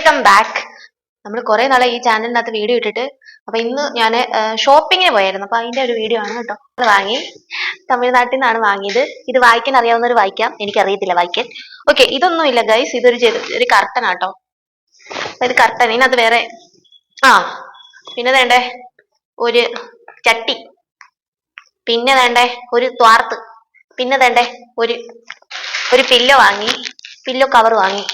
Welcome back നമ്മൾ കുറെ നാളെ ഈ ചാനലിനകത്ത് വീഡിയോ ഇട്ടിട്ട്. അപ്പൊ ഇന്ന് ഞാൻ ഷോപ്പിങ്ങിന് പോയായിരുന്നു. അപ്പൊ അതിന്റെ ഒരു വീഡിയോ ആണ് കേട്ടോ. അത് വാങ്ങി. തമിഴ്നാട്ടിൽ നിന്നാണ് വാങ്ങിയത്. ഇത് വായിക്കാൻ അറിയാവുന്നവർ വായിക്കാം. എനിക്കറിയത്തില്ല വായിക്കാൻ. ഓക്കെ ഇതൊന്നും ഇല്ല ഗൈസ് ഇതൊരു ഒരു കർട്ടൻ ആട്ടോ. ഇത് കർട്ടൻ ഇതിനകത്ത് വേറെ ആ പിന്നെ വേണ്ടേ? ഒരു ചട്ടി. പിന്നെ വേണ്ടേ? ഒരു ത്വാർത്ത്. പിന്നെ വേണ്ടേ? ഒരു ഒരു പില്ലോ വാങ്ങി. പില്ലോ കവർ വാങ്ങി.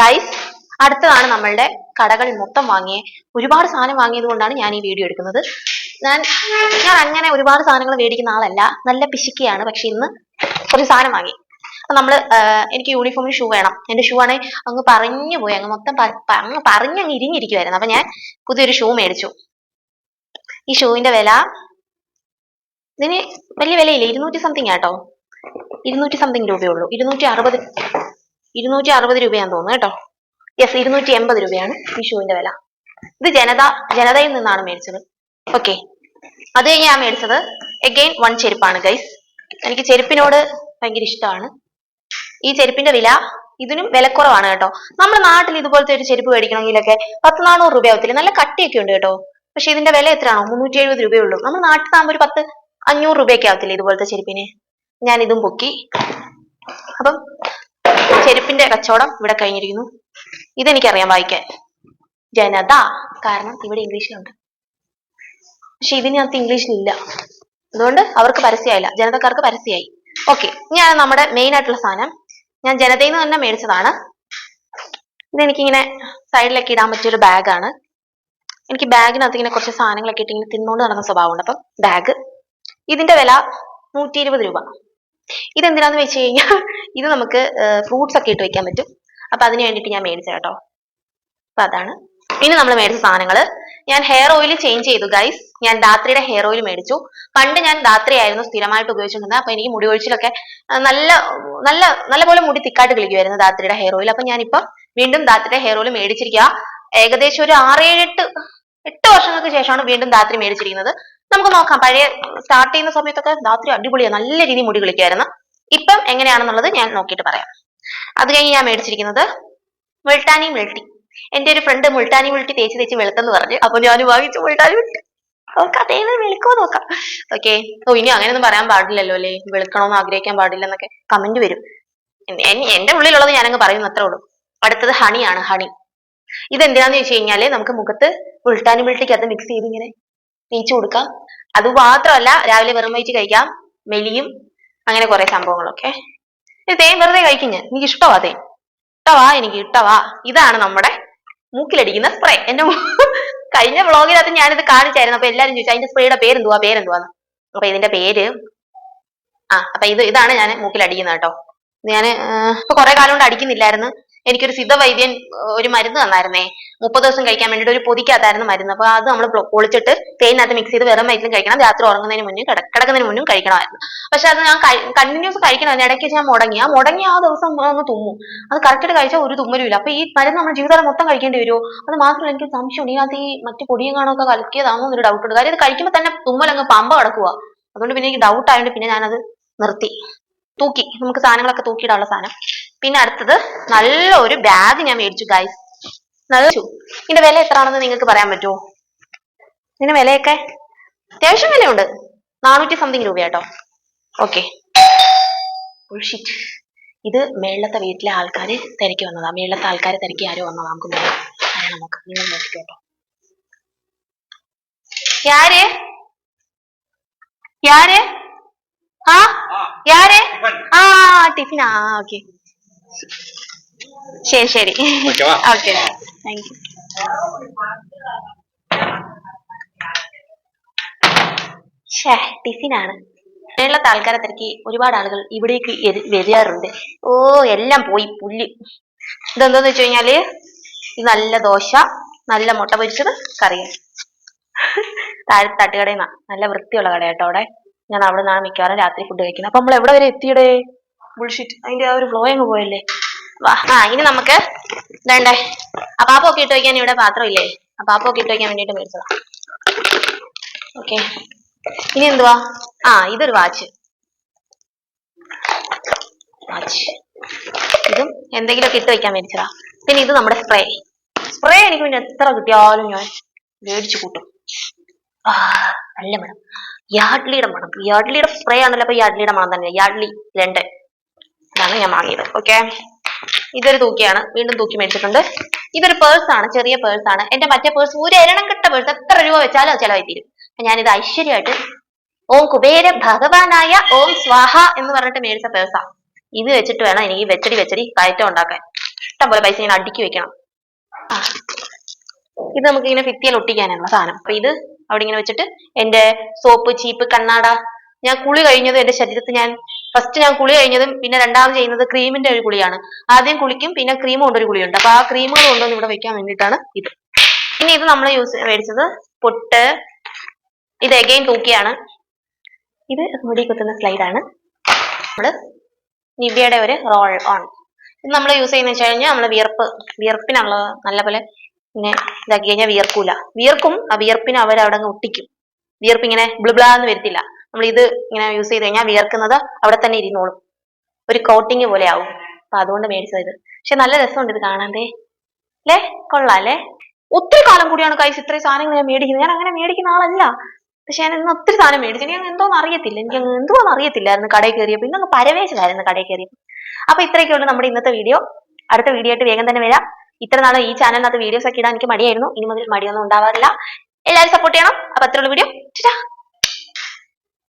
ഗൈസ് അടുത്തതാണ് നമ്മളുടെ കടകൾ മൊത്തം വാങ്ങിയ ഒരുപാട് സാധനം വാങ്ങിയത് കൊണ്ടാണ് ഞാൻ ഈ വീഡിയോ എടുക്കുന്നത്. ഞാൻ ഞാൻ അങ്ങനെ ഒരുപാട് സാധനങ്ങൾ മേടിക്കുന്ന ആളല്ല. നല്ല പിശുക്കിയാണ്. പക്ഷെ ഇന്ന് കുറച്ച് സാധനം വാങ്ങി. അപ്പൊ നമ്മൾ എനിക്ക് യൂണിഫോമിന് ഷൂ വേണം. എന്റെ ഷൂ ആണെ അങ്ങ് പറഞ്ഞു പോയി. അങ്ങ് മൊത്തം അങ്ങ് പറഞ്ഞ് അങ്ങ് ഇരിഞ്ഞിരിക്കുവായിരുന്നു. അപ്പൊ ഞാൻ പുതിയൊരു ഷൂ മേടിച്ചു. ഈ ഷൂവിന്റെ വില ഇതിന് വലിയ വിലയില്ല? ഇരുന്നൂറ്റി സംതിങ് ആട്ടോ. ഇരുന്നൂറ്റി സംതിങ് രൂപയുള്ളൂ ഇരുന്നൂറ്റി അറുപത് ഇരുന്നൂറ്റി അറുപത് രൂപയാന്ന് തോന്നുന്നു കേട്ടോ. യെസ് ഇരുന്നൂറ്റി എൺപത് രൂപയാണ് ഈ ഷൂവിന്റെ വില. ഇത് ജനത ജനതയിൽ നിന്നാണ് മേടിച്ചത്. ഓക്കെ അത് കഴിഞ്ഞ് ഞാൻ മേടിച്ചത് എഗെയിൻ വൺ ചെരുപ്പാണ് ഗൈസ് എനിക്ക് ചെരുപ്പിനോട് ഭയങ്കര ഇഷ്ടമാണ്. ഈ ചെരുപ്പിന്റെ വില ഇതിനും വിലക്കുറവാണ് കേട്ടോ. നമ്മുടെ നാട്ടിൽ ഇതുപോലത്തെ ഒരു ചെരുപ്പ് മേടിക്കണമെങ്കിലൊക്കെ പത്ത് നാനൂറ് രൂപയാവത്തില്ല നല്ല കട്ടിയൊക്കെ ഉണ്ട് കേട്ടോ. പക്ഷെ ഇതിന്റെ വില എത്രയാണോ? മുന്നൂറ്റി എഴുപത് രൂപയേ ഉള്ളൂ. നമ്മുടെ നാട്ടിൽ ആകുമ്പോൾ ഒരു പത്ത് അഞ്ഞൂറ് രൂപയൊക്കെ ആവത്തില്ല ഇതുപോലത്തെ ചെരുപ്പിന്? ഞാൻ ഇതും പൊക്കി. അപ്പം ചെരുപ്പിന്റെ കച്ചവടം ഇവിടെ കഴിഞ്ഞിരിക്കുന്നു. ഇതെനിക്കറിയാം വായിക്കാൻ. ജനത കാരണം ഇവിടെ ഇംഗ്ലീഷിലുണ്ട്. പക്ഷെ ഇതിനകത്ത് ഇംഗ്ലീഷിലില്ല. അതുകൊണ്ട് അവർക്ക് പരസ്യമായില്ല. ജനതക്കാർക്ക് പരസ്യമായി. ഓക്കെ ഞാൻ നമ്മുടെ മെയിൻ ആയിട്ടുള്ള സാധനം. ഞാൻ ജനതയിൽ നിന്ന് തന്നെ മേടിച്ചതാണ്. ഇതെനിക്കിങ്ങനെ സൈഡിലൊക്കെ ഇടാൻ പറ്റിയൊരു ബാഗാണ്. എനിക്ക് ബാഗിനകത്ത് ഇങ്ങനെ കുറച്ച് സാധനങ്ങളൊക്കെ ഇട്ട് ഇങ്ങനെ തിന്നുകൊണ്ട് നടന്ന സ്വഭാവമുണ്ട്. അപ്പം ബാഗ്. ഇതിന്റെ വില നൂറ്റി ഇരുപത് രൂപ. ഇതെന്തിനാന്ന് വെച്ച് കഴിഞ്ഞാൽ ഇത് നമുക്ക് ഫ്രൂട്ട്സ് ഒക്കെ ഇട്ട് വെക്കാൻ പറ്റും. അപ്പൊ അതിന് വേണ്ടിട്ട് ഞാൻ മേടിച്ച കേട്ടോ. അപ്പൊ അതാണ്. ഇനി നമ്മൾ മേടിച്ച സാധനങ്ങൾ ഞാൻ ഹെയർ ഓയിൽ ചേഞ്ച് ചെയ്തു ഗൈസ് ഞാൻ ധാത്രിയുടെ ഹെയർ ഓയിൽ മേടിച്ചു. പണ്ട് ഞാൻ ധാത്രി ആയിരുന്നു സ്ഥിരമായിട്ട് ഉപയോഗിച്ചിരുന്നത്. അപ്പൊ എനിക്ക് മുടി ഒഴിച്ചിലൊക്കെ നല്ല നല്ല നല്ല പോലെ മുടി തിക്കായിട്ട് കളിക്കുമായിരുന്നു ധാത്രിയുടെ ഹെയർ ഓയിൽ അപ്പൊ ഞാനിപ്പം വീണ്ടും ധാത്രിയുടെ ഹെയർ ഓയിൽ മേടിച്ചിരിക്കുക ഏകദേശം ഒരു ആറേഴ് എട്ട് വർഷങ്ങൾക്ക് ശേഷമാണ് വീണ്ടും ധാത്രി മേടിച്ചിരിക്കുന്നത്. നമുക്ക് നോക്കാം. പഴയ സ്റ്റാർട്ട് ചെയ്യുന്ന സമയത്തൊക്കെ ധാത്രി അടിപൊളിയാണ് നല്ല രീതിയിൽ മുടി കളിക്കുമായിരുന്നു ഇപ്പം എങ്ങനെയാണെന്നുള്ളത് ഞാൻ നോക്കിയിട്ട് പറയാം. അത് കഴിഞ്ഞ് ഞാൻ മേടിച്ചിരിക്കുന്നത് മുൾട്ടാനി മിൾട്ടി. എന്റെ ഒരു ഫ്രണ്ട് മുൾട്ടാനി മിൾട്ടി തേച്ച് തേച്ച് വെളുത്തെന്ന് പറഞ്ഞു. അപ്പൊ ഞാൻ വാങ്ങിച്ചു മുൾട്ടാനി മിൾട്ടി. നോക്കാം അതേന്ന് വെളുക്കോ നോക്കാം. ഓക്കെ ഓ ഇനി അങ്ങനെയൊന്നും പറയാൻ പാടില്ലല്ലോ അല്ലേ? വെളുക്കണമെന്ന് ആഗ്രഹിക്കാൻ പാടില്ല എന്നൊക്കെ കമന്റ് വരും എന്റെ ഉള്ളിലുള്ളത് ഞാനങ്ങ് പറയുന്നു അത്രേ ഉള്ളൂ. അടുത്തത് ഹണിയാണ് ഹണി ഇതെന്തിനാന്ന് ചോദിച്ചു കഴിഞ്ഞാൽ നമുക്ക് മുഖത്ത് മുൾട്ടാനി മിൾട്ടിക്കകത്ത് മിക്സ് ചെയ്ത് ഇങ്ങനെ തേച്ച് കൊടുക്കാം. അത് മാത്രമല്ല രാവിലെ വെറും വയറ്റ് കഴിക്കാം മെലിയും അങ്ങനെ കുറെ സംഭവങ്ങളൊക്കെ. ഇത് തേൻ വെറുതെ കഴിക്കും ഞാൻ. എനിക്ക് ഇഷ്ടമാ തേൻ. ഇട്ടവാ എനിക്ക് ഇട്ടവാ. ഇതാണ് നമ്മുടെ മൂക്കിലടിക്കുന്ന സ്പ്രേ എന്റെ കഴിഞ്ഞ വ്ളോഗിനകത്ത് ഞാനിത് കാണിച്ചായിരുന്നു. അപ്പൊ എല്ലാരും ചോദിച്ചു അതിന്റെ സ്പ്രേയുടെ പേരെന്തുവാ? പേരെന്തുവാന്ന്? അപ്പൊ ഇതിന്റെ പേര് ആ അപ്പൊ ഇത് ഇതാണ് ഞാൻ മൂക്കിലടിക്കുന്നത് കേട്ടോ. ഞാൻ ഇപ്പൊ കുറെ കാലം കൊണ്ട് അടിക്കുന്നില്ലായിരുന്നു. എനിക്കൊരു സിദ്ധ വൈദ്യൻ ഒരു മരുന്ന് തന്നായിരുന്നേ. മുപ്പത് ദിവസം കഴിക്കാൻ വേണ്ടിയിട്ട് ഒരു പൊതിക്കകത്തായിരുന്നു മരുന്ന്. അപ്പൊ അത് നമ്മൾ പൊളിച്ചിട്ട് തേനകത്ത് മിക്സ് ചെയ്ത് വെറും വയറ്റിലും കഴിക്കണം. രാത്രി ഉറങ്ങുന്നതിന് മുന്നേ കിട- കിടക്കുന്നതിന് മുന്നും കഴിക്കണമായിരുന്നു. പക്ഷെ അത് ഞാൻ കണ്ടിന്യൂസ് കഴിക്കണം. ഇടയ്ക്ക് ഞാൻ മുടങ്ങി. ആ മുടങ്ങി ആ ദിവസം ഒന്ന് തുമ്മും. അത് കറക്റ്റ് കഴിച്ചാൽ ഒരു തുമ്മലും ഇല്ല. അപ്പൊ ഈ മരുന്ന് നമ്മൾ ജീവിതകാലം മൊത്തം കഴിക്കേണ്ടി വരുമോ അത് മാത്രമല്ല എനിക്ക് സംശയം ഇതിനകത്ത് ഈ മറ്റു പൊടിയും കാണൊക്കെ കലക്കിയതാണോ എന്നൊരു ഡൗട്ട് ഉണ്ട്. കാര്യം ഇത് കഴിക്കുമ്പോൾ തന്നെ തുമ്മൽ അങ്ങ് പമ്പ കിടക്കുക അതുകൊണ്ട് പിന്നെ എനിക്ക് ഡൗട്ട് ആയതുകൊണ്ട് പിന്നെ ഞാനത് നിർത്തി. തൂക്കി നമുക്ക് സാധനങ്ങളൊക്കെ തൂക്കിയിടാനുള്ള സാധനം. പിന്നെ അടുത്തത് നല്ല ഒരു ബാഗ് ഞാൻ മേടിച്ചു ഗൈസ് നല്ല ഇതിന്റെ വില എത്രയാണെന്ന് നിങ്ങൾക്ക് പറയാൻ പറ്റുമോ? ഇതിന്റെ വിലയൊക്കെ അത്യാവശ്യം വിലയുണ്ട്. നാനൂറ്റി സംതിങ് രൂപ കേട്ടോ ഓക്കെ ഇത് മേളത്തെ വീട്ടിലെ ആൾക്കാര് തിരക്കി വന്നതാ. മേളത്തെ ആൾക്കാർ തിരക്കി ആരും വന്നതാ? നമുക്ക് നമുക്ക് നിങ്ങൾ നോക്കിക്കോട്ടോ യാര്? യാര്? ആ? யாரு ആ ടിഫിൻ. ആ ഓക്കെ. ശരി ശരി. താങ്ക് യു ഷേ ടിഫിനാണ്. മേളത്തെ ആൾക്കാരെ തിരക്കി ഒരുപാട് ആളുകൾ ഇവിടേക്ക് വരാറുണ്ട് ഓ എല്ലാം പോയി പുല്ല്. ഇതെന്താന്ന് വെച്ച് കഴിഞ്ഞാൽ ഇത് നല്ല ദോശ നല്ല മുട്ട പൊരിച്ചത് കറിയാണ്. താഴെ തട്ടുകടയിൽ നിന്നാ നല്ല വൃത്തിയുള്ള കട കേട്ടോ അവിടെ. ഞാൻ അവിടെ നിന്നാണ് മിക്കവാറും രാത്രി ഫുഡ് കഴിക്കുന്നത്. അപ്പൊ നമ്മൾ എവിടെ വരെ എത്തിയടേ? ബുൾഷിറ്റ് അതിന്റെ ആ ഒരു ഫ്ലോ അങ്ങ് പോയല്ലേ? വാ ആ ഇനി നമുക്ക് വേണ്ടേ? അപ്പാപ്പൊക്കെ ഇട്ട് വയ്ക്കാൻ ഇവിടെ പാത്രമില്ലേ അപ്പാപ്പൊക്കെ ഇട്ട് വയ്ക്കാൻ വേണ്ടിട്ട് മേടിച്ചതാ. ഓക്കെ ഇനി എന്തുവാ? ആ ഇതൊരു വാച്ച് വാച്ച് ഇതും എന്തെങ്കിലുമൊക്കെ ഇട്ട് വയ്ക്കാൻ മേടിച്ചതാ. പിന്നെ ഇത് നമ്മുടെ സ്പ്രേ സ്പ്രേ എനിക്ക് പിന്നെ എത്ര കിട്ടിയാലും ഞാൻ മേടിച്ചു കൂട്ടും. ആ നല്ല മണം. യാഡ്ലിയുടെ മണം. യാഡ്ലിയുടെ സ്പ്രേ ആണല്ലോ അപ്പൊ യാഡ്ലിയുടെ മണം തന്നെ. യാഡ്ലി രണ്ട് ഇതാണ് ഞാൻ വാങ്ങിയത്. ഓക്കെ ഇതൊരു തൂക്കിയാണ്. വീണ്ടും തൂക്കി മേടിച്ചിട്ടുണ്ട്. ഇതൊരു പേഴ്സ് ആണ്. ചെറിയ പേഴ്സ് ആണ്. എന്റെ മറ്റേ പേഴ്സ് ഒരു എരണം കിട്ട പേഴ്സ് എത്ര രൂപ വെച്ചാലും ചെലവായി തീരും ഞാനിത് ഐശ്വര്യമായിട്ട് ഓം കുബേര ഭഗവാനായ ഓം സ്വാഹ എന്ന് പറഞ്ഞിട്ട് മേടിച്ച പേഴ്സാ ഇത് വെച്ചിട്ട് വേണം എനിക്ക് വെച്ചടി വെച്ചടി കയറ്റം ഉണ്ടാക്കാൻ. ഇഷ്ടം പോലെ പൈസ ഇങ്ങനെ അടുക്കി വെക്കണം. ഇത് നമുക്ക് ഇങ്ങനെ ഭിത്തിയിൽ ഒട്ടിക്കാനുള്ള സാധനം. അപ്പൊ ഇത് അവിടെ ഇങ്ങനെ വെച്ചിട്ട് എന്റെ സോപ്പ് ചീപ്പ് കണ്ണാട. ഞാൻ കുളി കഴിഞ്ഞത് എന്റെ ശരീരത്തിൽ ഞാൻ ഫസ്റ്റ് ഞാൻ കുളി കഴിഞ്ഞതും പിന്നെ രണ്ടാമത് ചെയ്യുന്നത് ക്രീമിന്റെ ഒരു കുളിയാണ്. ആദ്യം കുളിക്കും പിന്നെ ക്രീം കൊണ്ടൊരു കുളിയുണ്ട്. അപ്പൊ ആ ക്രീമുകൾ കൊണ്ടുവന്ന് ഇവിടെ വെക്കാൻ വേണ്ടിയിട്ടാണ് ഇത്. പിന്നെ ഇത് നമ്മൾ യൂസ് മേടിച്ചത് പൊട്ട്. ഇത് എഗെയിൻ തൂക്കിയാണ്. ഇത് മുടി കുത്തുന്ന സ്ലൈഡാണ് നമ്മൾ നിവ്യയുടെ ഒരു റോൾ ഓൺ ഇത് നമ്മൾ യൂസ് ചെയ്യുന്ന വെച്ച് കഴിഞ്ഞാൽ നമ്മൾ വിയർപ്പ് വിയർപ്പിനുള്ള നല്ലപോലെ ഇങ്ങനെ ഇതാക്കി കഴിഞ്ഞാൽ വിയർക്കൂല. വിയർക്കും ആ വിയർപ്പിനെ അവർ അവിടെ അങ്ങ് ഒട്ടിക്കും. വിയർപ്പ് ഇങ്ങനെ ബ്ലിബ്ലാന്ന് വരത്തില്ല. നമ്മൾ ഇത് ഇങ്ങനെ യൂസ് ചെയ്ത് കഴിഞ്ഞാൽ വിയർക്കുന്നത് അവിടെ തന്നെ ഇരുന്നോളും. ഒരു കോട്ടിങ് പോലെ ആവും. അപ്പൊ അതുകൊണ്ട് മേടിച്ചത് പക്ഷെ നല്ല രസമുണ്ട് ഇത് കാണാതേ അല്ലേ കൊള്ളാം അല്ലേ ഒത്തിരി കാലം കൂടിയാണ് കൈസ് ഇത്രയും സാധനങ്ങൾ ഞാൻ മേടിക്കുന്നത്. ഞാൻ അങ്ങനെ മേടിക്കുന്ന ആളല്ല. പക്ഷെ ഞാൻ ഇന്ന് ഒത്തിരി സാധനം മേടിച്ചു. ഞാൻ എന്തോന്ന് അറിയത്തില്ല. എനിക്ക് അങ്ങ് എന്തുവാന്ന് അറിയത്തില്ലായിരുന്നു കടയിൽ കയറിയപ്പോൾ ഇന്നങ്ങ് പരവേശമായിരുന്നു കടയിൽ കയറിയപ്പോൾ അപ്പൊ ഇത്രയൊക്കെയുള്ളൂ നമ്മുടെ ഇന്നത്തെ വീഡിയോ. അടുത്ത വീഡിയോ ആയിട്ട് വേഗം തന്നെ വരാം. ഇത്ര നാളെ ഈ ചാനലിനകത്ത് വീഡിയോസ് ഒക്കെ ഇടാൻ എനിക്ക് മടിയായിരുന്നു. ഇനി മുതൽ മടിയൊന്നും ഉണ്ടാവാറില്ല. എല്ലാവരും സപ്പോർട്ട് ചെയ്യണം. അപ്പൊ അത്രയുള്ള വീഡിയോ